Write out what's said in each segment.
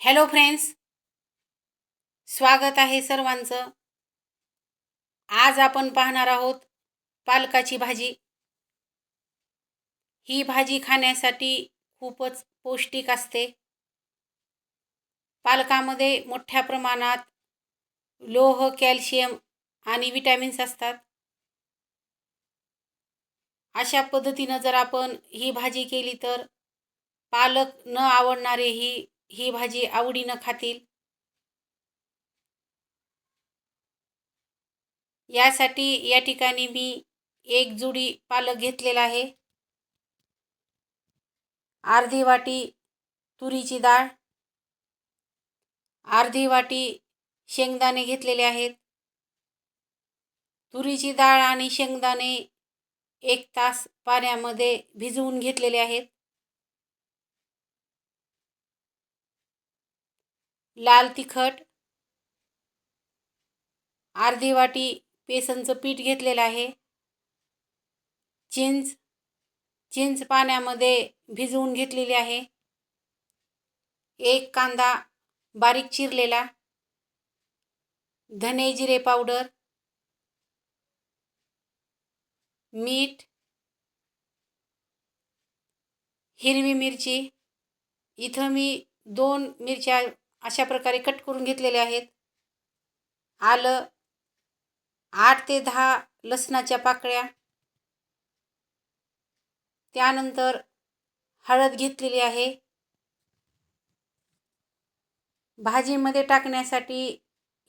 Hello friends स्वागत आहे सर्वांचं. आज आपण पाहणार आहोत पालकाची भाजी. ही भाजी खाण्यासाठी खूपच पौष्टिक असते. पालकामध्ये मोठ्या प्रमाणात लोह कॅल्शियम आणि विटॅमिन्स असतात. अशा पद्धतीनं जर आपण ही भाजी केली तर पालक न आवडणारेही ही भाजी आवडीनं खातील. यासाठी या ठिकाणी मी एक जुडी पालक घेतलेला आहे. अर्धी वाटी तुरीची डाळ. अर्धी वाटी शेंगदाणे घेतलेले आहेत. तुरीची डाळ आणि शेंगदाणे एक तास पाण्यामध्ये भिजवून घेतलेले आहेत. लाल तिखट अर्धी वाटी बेसनचं पीठ घेतलेलं आहे. चिंच चिंच पाण्यामध्ये भिजवून घेतलेली आहे. एक कांदा बारीक चिरलेला धने जिरे पावडर मीठ हिरवी मिरची. इथं मी दोन मिरच्या अशा प्रकारे कट करून घेतलेले आहेत. आलं आठ ते दहा लसणाच्या पाकळ्या. त्यानंतर हळद घेतलेली आहे. भाजीमध्ये टाकण्यासाठी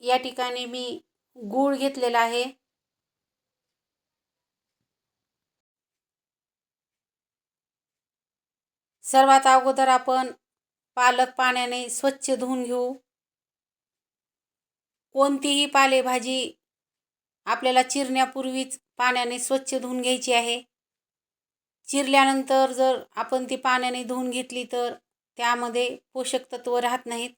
या ठिकाणी मी गूळ घेतलेला आहे. सर्वात अगोदर आपण पालक पाण्याने स्वच्छ धुवून घेऊ. कोणतीही पालेभाजी आपल्याला चिरण्यापूर्वीच पाण्याने स्वच्छ धुवून घ्यायची आहे. चिरल्यानंतर जर आपण ती पाण्याने धुवून घेतली तर त्यामध्ये पोषक तत्व राहत नाहीत.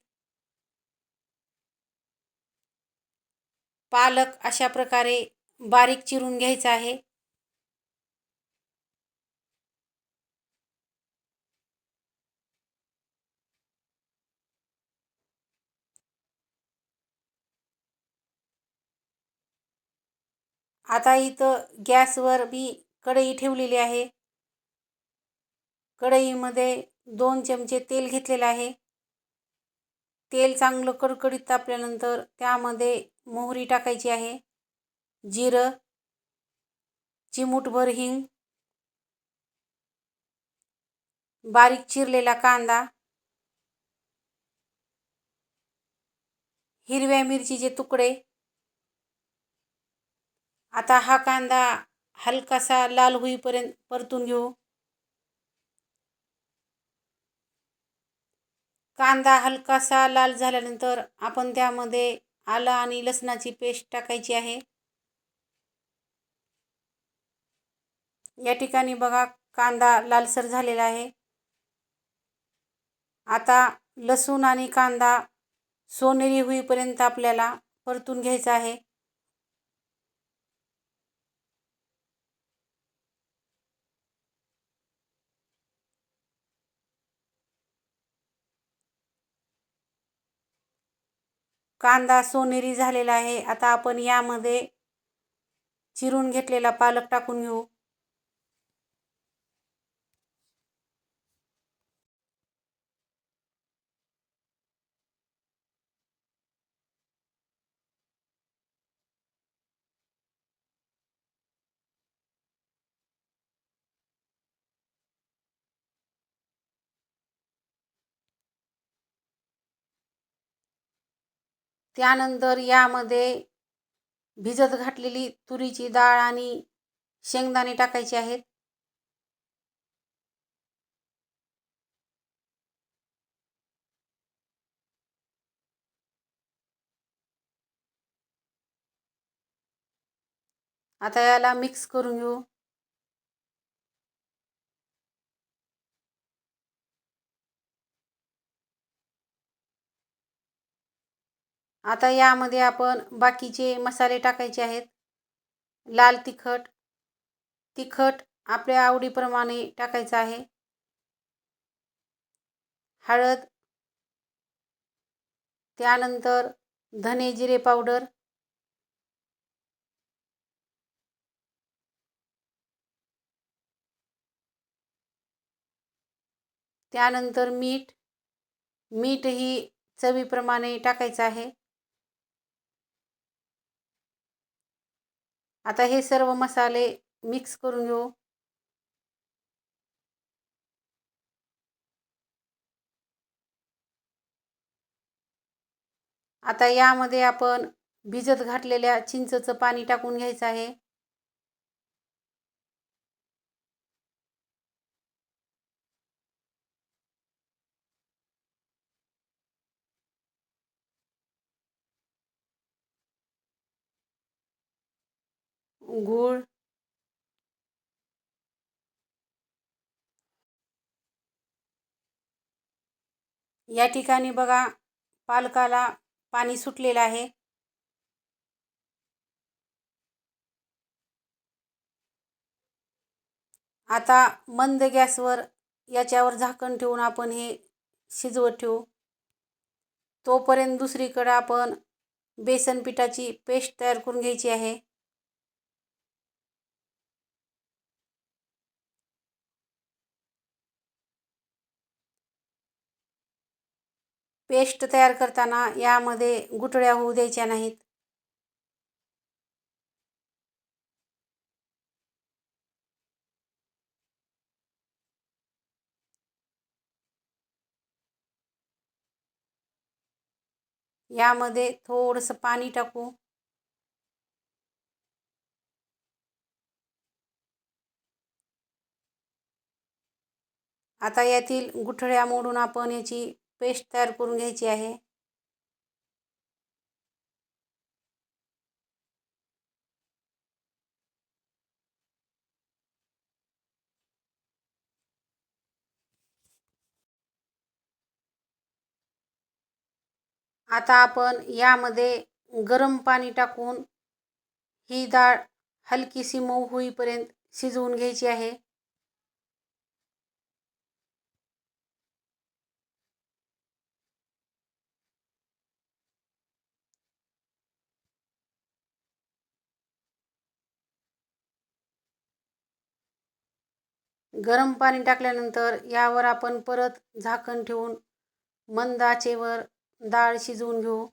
पालक अशा प्रकारे बारीक चिरून घ्यायचा आहे. आता इथं गॅसवर मी कढई ठेवलेली आहे. कढईमध्ये दोन चमचे तेल घेतलेलं आहे. तेल चांगलं कडकडीत तापल्यानंतर त्यामध्ये मोहरी टाकायची आहे. जिरं चिमूटभर हिंग बारीक चिरलेला कांदा हिरव्या मिरचीचे तुकडे आता हा कांदा हलकासा लाल होईपर्यंत परतून घेऊ. कांदा हलकासा लाल झाल्यानंतर आपण त्यामध्ये आलं आणि लसणाची पेस्ट टाकायची आहे. या ठिकाणी बघा कांदा लालसर झालेला आहे. आता लसूण आणि कांदा सोनेरी होईपर्यंत आपल्याला परतून घ्यायचा आहे. कांदा सोनेरी झालेला आहे. आता आपण यामध्ये चिरून घेतलेला पालक टाकून घेऊ. त्यानंतर यामध्ये भिजत घातलेली तुरीची डाळ आणि शेंगदाणे टाकायचे आहेत. आता याला मिक्स करून घेऊ. आता यामध्ये आपण बाकीचे मसाले टाकायचे आहेत. लाल तिखट तिखट आपल्या आवडीप्रमाणे टाकायचं आहे. हळद त्यानंतर धने जिरे पावडर त्यानंतर मीठ मीठही चवीप्रमाणे टाकायचं आहे. आता हे सर्व मसाले मिक्स करून घेऊ. आता यामध्ये आपण भिजत घातलेल्या चिंचचं पाणी टाकून घ्यायचं आहे. गूळ. या ठिकाणी बघा पालकाला पाणी सुटलेलं आहे. आता मंद गॅसवर याच्यावर झाकण ठेवून आपण हे शिजवत ठेवू. तोपर्यंत दुसरीकडं आपण बेसन पिठाची पेस्ट तयार करून घ्यायची आहे. पेस्ट तयार करताना यामध्ये गुठळ्या होऊ द्यायच्या नाहीत. यामध्ये थोडंसं पाणी टाकू. आता यातील गुठळ्या मोडून आपण याची पेस्ट तयार करून घ्यायची आहे. आता आपण यामध्ये गरम पाणी टाकून ही डाळ हलकीशी मऊ होईपर्यंत शिजवून घ्यायची आहे. गरम पाणी टाकल्यानंतर यावर आपण परत झाकण ठेवून मंद आचेवर डाळ शिजवून घेऊ.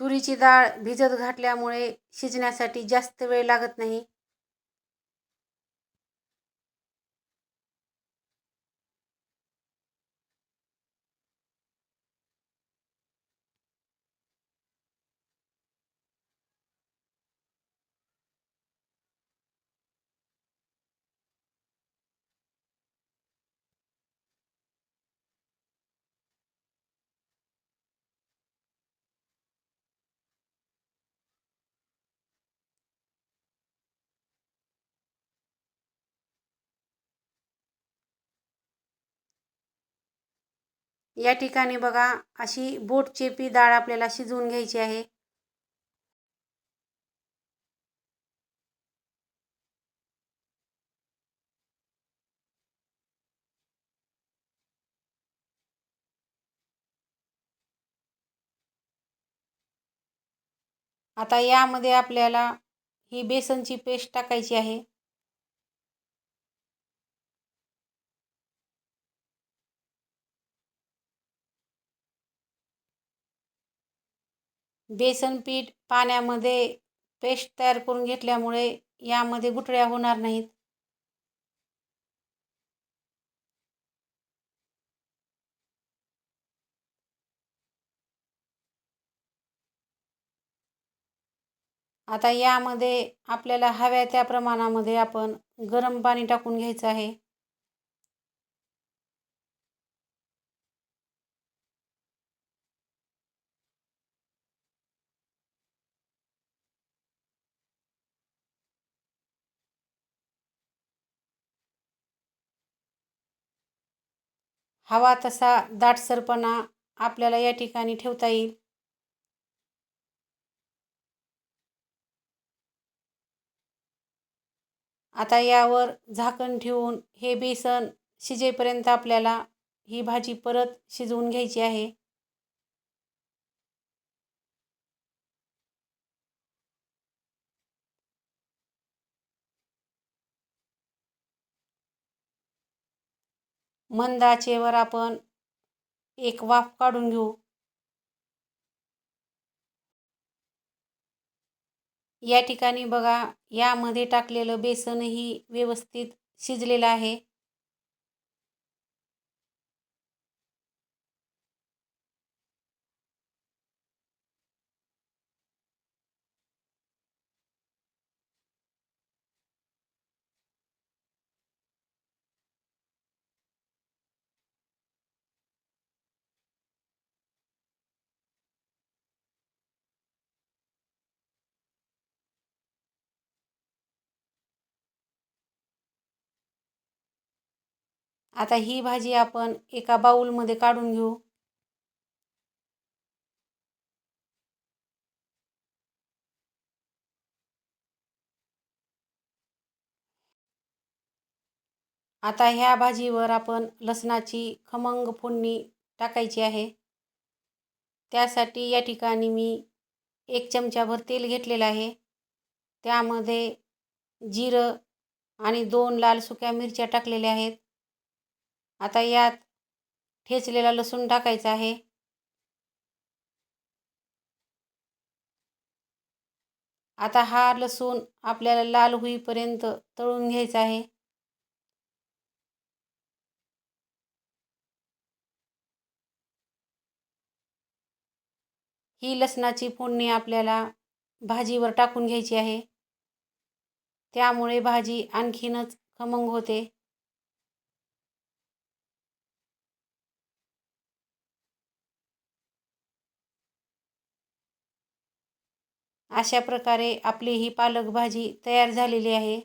तुरीची डाळ भिजत घातल्यामुळे शिजण्यासाठी जास्त वेळ लागत नाही. या ठिकाणी बघा अशी बोटचेपी डाळ आपल्याला शिजवून घ्यायची आहे. आता यामध्ये आपल्याला ही बेसनची पेस्ट टाकायची आहे. बेसन पीठ पाण्यामध्ये पेस्ट तयार करून घेतल्यामुळे यामध्ये गुठळ्या होणार नाहीत. आता यामध्ये आपल्याला हव्या त्या प्रमाणामध्ये आपण गरम पाणी टाकून घ्यायचं आहे. हवा तसा दाटसरपणा आपल्याला या ठिकाणी ठेवता येईल. आता यावर झाकण ठेवून हे बेसन शिजेपर्यंत आपल्याला ही भाजी परत शिजवून घ्यायची आहे. मंद आचेवर आपण एक वाफ काढून घेऊ. या ठिकाणी बघा यामध्ये टाकलेलं बेसनही व्यवस्थित शिजलेलं आहे. आता ही भाजी आपण एका बाऊलमध्ये काढून घेऊ. आता ह्या भाजीवर आपण लसणाची खमंग फोडणी टाकायची आहे. त्यासाठी या ठिकाणी मी एक चमचाभर तेल घेतलेलं आहे. त्यामध्ये जिरं आणि दोन लाल सुक्या मिरच्या टाकलेल्या आहेत. आता यात ठेचलेला लसूण टाकायचा आहे. आता हा लसूण आपल्याला लाल होईपर्यंत तळून घ्यायचा आहे. ही लसणाची फोडणी आपल्याला भाजीवर टाकून घ्यायची आहे. त्यामुळे भाजी आणखीनच खमंग होते. अशा प्रकारे आपली ही पालक भाजी तयार झालेली आहे.